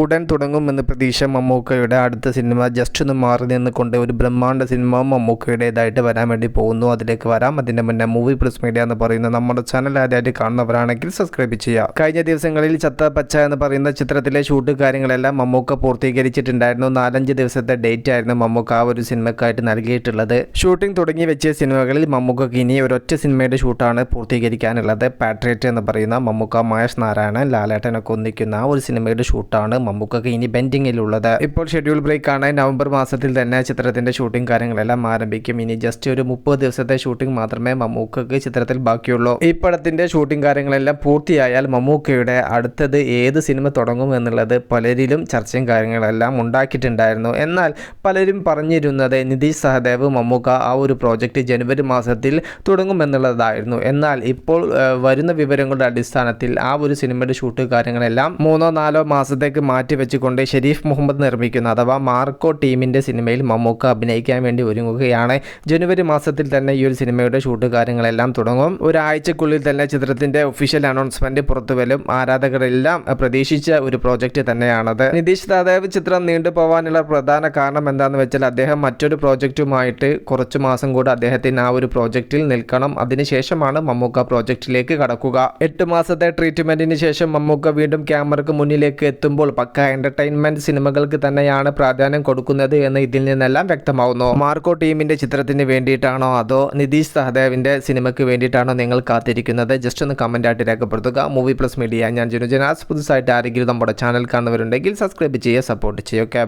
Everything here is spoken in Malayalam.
ഉടൻ തുടങ്ങുമെന്ന് പ്രതീക്ഷ മമ്മൂക്കയുടെ അടുത്ത സിനിമ ജസ്റ്റ് ഒന്ന് മാറി നിന്നുകൊണ്ട് ഒരു ബ്രഹ്മാണ്ഡ സിനിമ മമ്മൂക്കയുടേതായിട്ട് വരാൻ വേണ്ടി പോകുന്നു. അതിലേക്ക് വരാം. അതിന്റെ മുന്നേ മൂവി പ്ലസ് മീഡിയ എന്ന് പറയുന്ന നമ്മുടെ ചാനൽ ആദ്യമായിട്ട് കാണുന്നവരാണെങ്കിൽ സബ്സ്ക്രൈബ് ചെയ്യുക. കഴിഞ്ഞ ദിവസങ്ങളിൽ ചത്ത പച്ച എന്ന് പറയുന്ന ചിത്രത്തിലെ ഷൂട്ട് കാര്യങ്ങളെല്ലാം മമ്മൂക്ക പൂർത്തീകരിച്ചിട്ടുണ്ടായിരുന്നു. നാലഞ്ച് ദിവസത്തെ ഡേറ്റ് ആയിരുന്നു മമ്മൂക്ക ആ ഒരു സിനിമക്കായിട്ട് നൽകിയിട്ടുള്ളത്. ഷൂട്ടിംഗ് തുടങ്ങി വെച്ച സിനിമകളിൽ മമ്മൂക്കക്ക് ഇനി ഒരൊറ്റ സിനിമയുടെ ഷൂട്ടാണ് പൂർത്തീകരിക്കാനുള്ളത്. പാട്രിയറ്റ് എന്ന് പറയുന്ന മമ്മൂക്ക മഹേഷ് നാരായണൻ ലാലേട്ടനൊക്കെ ഒന്നിക്കുന്ന ആ ഒരു സിനിമയുടെ ഷൂട്ടാണ് മമ്മൂക്കക്ക് ഇനി ബെൻഡിങ്ങിലുള്ളത്. ഇപ്പോൾ ഷെഡ്യൂൾ ബ്രേക്ക് ആണ് നവംബർ മാസത്തിൽ തന്നെ ചിത്രത്തിന്റെ ഷൂട്ടിംഗ് കാര്യങ്ങളെല്ലാം ആരംഭിക്കും. ഇനി ജസ്റ്റ് ഒരു മുപ്പത് ദിവസത്തെ ഷൂട്ടിംഗ് മാത്രമേ മമ്മൂക്കക്ക് ചിത്രത്തിൽ ബാക്കിയുള്ളൂ. ഈ പടത്തിന്റെ ഷൂട്ടിംഗ് കാര്യങ്ങളെല്ലാം പൂർത്തിയായാൽ മമ്മൂക്കയുടെ അടുത്തത് ഏത് സിനിമ തുടങ്ങും എന്നുള്ളത് പലരിലും ചർച്ചയും കാര്യങ്ങളെല്ലാം ഉണ്ടാക്കിയിട്ടുണ്ടായിരുന്നു. എന്നാൽ പലരും പറഞ്ഞിരുന്നത് നിതീഷ് സഹദേവ് മമ്മൂക്ക ആ ഒരു പ്രോജക്റ്റ് ജനുവരി മാസത്തിൽ തുടങ്ങുമെന്നുള്ളതായിരുന്നു. എന്നാൽ ഇപ്പോൾ വരുന്ന വിവരങ്ങളുടെ അടിസ്ഥാനത്തിൽ ആ ഒരു സിനിമയുടെ ഷൂട്ട് കാര്യങ്ങളെല്ലാം മൂന്നോ നാലോ മാസത്തേക്ക് മാറ്റി വെച്ചുകൊണ്ട് ഷെരീഫ് മുഹമ്മദ് നിർമ്മിക്കുന്ന അഥവാ മാർക്കോ ടീമിന്റെ സിനിമയിൽ മമ്മൂക്ക അഭിനയിക്കാൻ വേണ്ടി ഒരുങ്ങുകയാണ്. ജനുവരി മാസത്തിൽ തന്നെ ഈ ഒരു സിനിമയുടെ ഷൂട്ട് കാര്യങ്ങളെല്ലാം തുടങ്ങും. ഒരാഴ്ചക്കുള്ളിൽ തന്നെ ചിത്രത്തിന്റെ ഒഫീഷ്യൽ അനൗൺസ്മെന്റ് പുറത്തുവരും. ആരാധകരെല്ലാം പ്രതീക്ഷിച്ച ഒരു പ്രോജക്റ്റ് തന്നെയാണത്. നിതീഷ് താദേവ് ചിത്രം നീണ്ടുപോകാനുള്ള പ്രധാന കാരണം എന്താണെന്ന് വെച്ചാൽ അദ്ദേഹം മറ്റൊരു പ്രോജക്റ്റുമായിട്ട് കുറച്ച് മാസം കൂടെ അദ്ദേഹത്തിന് ആ ഒരു പ്രോജക്റ്റിൽ നിൽക്കണം. അതിനുശേഷമാണ് മമ്മൂക്ക പ്രോജക്റ്റിലേക്ക് കടക്കുക. എട്ട് മാസത്തെ ട്രീറ്റ്മെന്റിന് ശേഷം മമ്മൂക്ക വീണ്ടും ക്യാമറയ്ക്ക് മുന്നിലേക്ക് എത്തുമ്പോൾ പക്ക എന്റർടൈൻമെന്റ് സിനിമകൾക്ക് തന്നെയാണ് പ്രാധാന്യം കൊടുക്കുന്നത് എന്ന് ഇതിൽ നിന്നെല്ലാം വ്യക്തമാവുന്നു. മാർക്കോ ടീമിന്റെ ചിത്രത്തിന് വേണ്ടിയിട്ടാണോ അതോ നിതീഷ് സഹദേവിന്റെ സിനിമയ്ക്ക് വേണ്ടിയിട്ടാണോ നിങ്ങൾ കാത്തിരിക്കുന്നത്? ജസ്റ്റ് ഒന്ന് കമന്റ് ആയിട്ട് രേഖപ്പെടുത്തുക. മൂവി പ്ലസ് മീഡിയ ഞാൻ ജനുജനാസ് പുതുസായിട്ട് ആരെങ്കിലും നമ്മുടെ ചാനൽ കാണുന്നവരുണ്ടെങ്കിൽ സബ്സ്ക്രൈബ് ചെയ്യുക സപ്പോർട്ട് ചെയ്യുക.